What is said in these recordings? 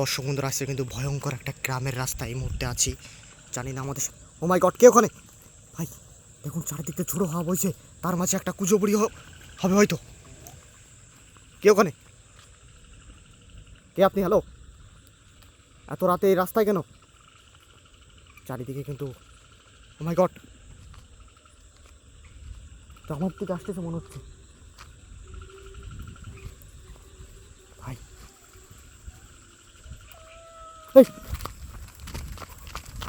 দর্শক বন্ধুরা আসছে কিন্তু ভয়ঙ্কর একটা গ্রামের রাস্তা এই মুহূর্তে আছি। জানি না আমাদের ও মাই গড কে ওখানে? ভাই, দেখুন চারিদিকে ছোটো হাওয়া বইছে। তার মাঝে একটা কুজো বুড়ি হবে হয়তো। কে ওখানে? কে আপনি? হ্যালো এত রাতে এই রাস্তায় কেন? চারিদিকে কিন্তু ও মাই গড তো আমার দিকে আসতেছে মনে হচ্ছে ভাই এই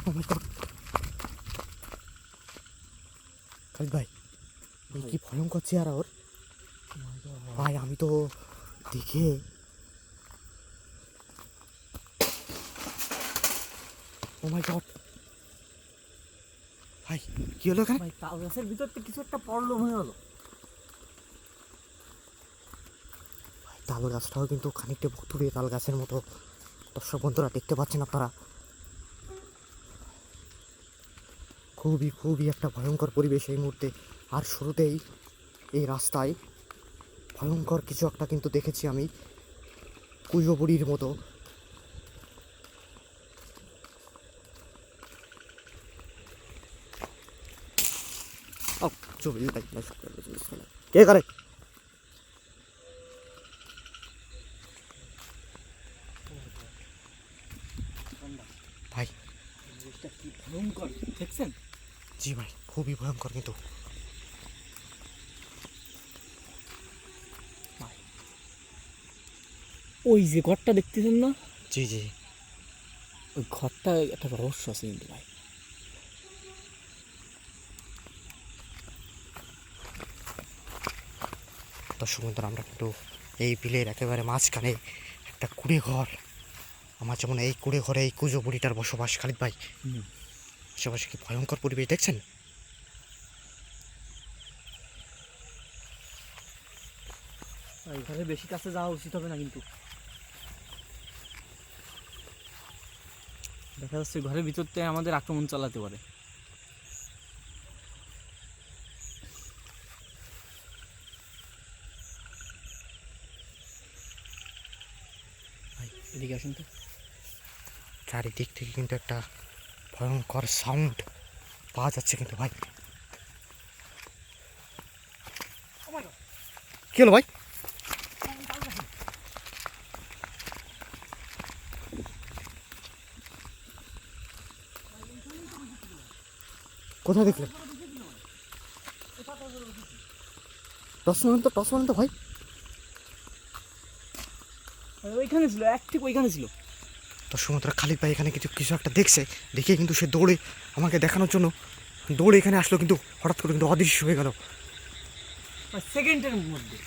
ও মাই গড খালিদ ভাই এই কি ভয়ঙ্কর চেহারা ওর। ভাই আমি তো দেখে ও মাই গড ভাই কি হলো এখানে? ভাই তাল গাছের ভিতর কিছু একটা পড়ল মনে হলো। তাল গাছটাও কিন্তু খানিকটা ভুতুড়ে তাল গাছের মতো দর্শক বন্ধুরা দেখতে পাচ্ছেন আপনারা? খুবই খুবই একটা ভয়ঙ্কর পরিবেশ এই মুহূর্তে। আর শুরুতেই এই রাস্তায় ভয়ঙ্কর কিছু একটা কিন্তু দেখেছি আমি কুজো বুড়ির মতো এই, কে করে? ভাই। জিনিসটা কি ভয়ঙ্কর দেখছেন? জি ভাই খুবই ভয়ঙ্কর কিন্তু। ওই যে ঘরটা দেখতেছেন না? জি জি। ওই ঘরটা একটা রহস্য আছে কিন্তু ভাই। দর্শক বন্ধুরা আমরা কিন্তু এই বিলের একেবারে মাঝখানে একটা কুড়ে ঘর আমার যেমন এই কুড়ে ঘরে এই কুজো বুড়িটার বসবাস খালিদ ভাই। আশেপাশে কি ভয়ঙ্কর পরিবেশ দেখছেন? ঘরে বেশি কাছে যাওয়া উচিত হবে না কিন্তু। দেখা যাচ্ছে ঘরের ভিতর থেকে আমাদের আক্রমণ চালাতে পারে। এদিকে আসুন তো। চারিদিক থেকে কিন্তু একটা ভয়ঙ্কর সাউন্ড পাওয়া যাচ্ছে কিন্তু ভাই। কি হলো ভাই? কোথায় দেখলেন? টস মারেন তো, টস মারেন তো ভাই। ওইখানে ছিল এক ঠিক ওইখানে ছিল। দর্শক বন্ধুরা খালিদ ভাই এখানে কিছু কিছু একটা দেখছে দেখে কিন্তু সে দৌড়ে আমাকে দেখানোর জন্য দৌড়ে এখানে আসলো কিন্তু হঠাৎ করে কিন্তু অদৃশ্য হয়ে গেল। সেকেন্ডের মধ্যে।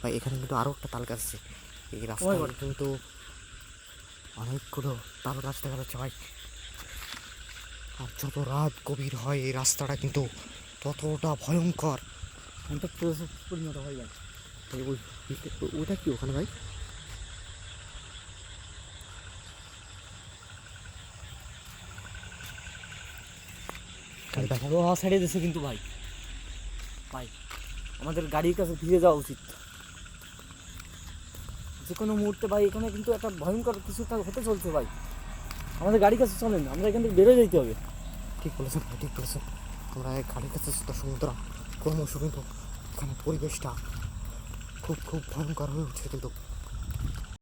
ভাই এখানে কিন্তু আরও একটা তাল গাছ আছে। এই রাস্তায় কিন্তু অনেকগুলো তাল গাছ দেখা যাচ্ছে ভাই। আর যত রাত গভীর হয়, এই রাস্তাটা কিন্তু ততটা ভয়ঙ্কর। পরিণত হয়ে যায় ওইটা কি ওখানে ভাই? দিয়েছে কিন্তু ভাই। ভাই, আমাদের গাড়ির কাছে ফিরে যাওয়া উচিত। যে কোনো মুহূর্তে ভাই, এখানে কিন্তু একটা ভয়ঙ্কর কিছু হতে চলছে ভাই। আমাদের গাড়ির কাছে চলে না আমরা এখান থেকে বেরোয় যেতে হবে। ঠিক বলেছেন ভাই, ঠিক বলেছেন। আমরা এই গাড়ির কাছে সমুদ্র ক্রমশ কিন্তু এখানে পরিবেশটা খুব খুব ভয়ঙ্কর হয়ে উঠছে কিন্তু।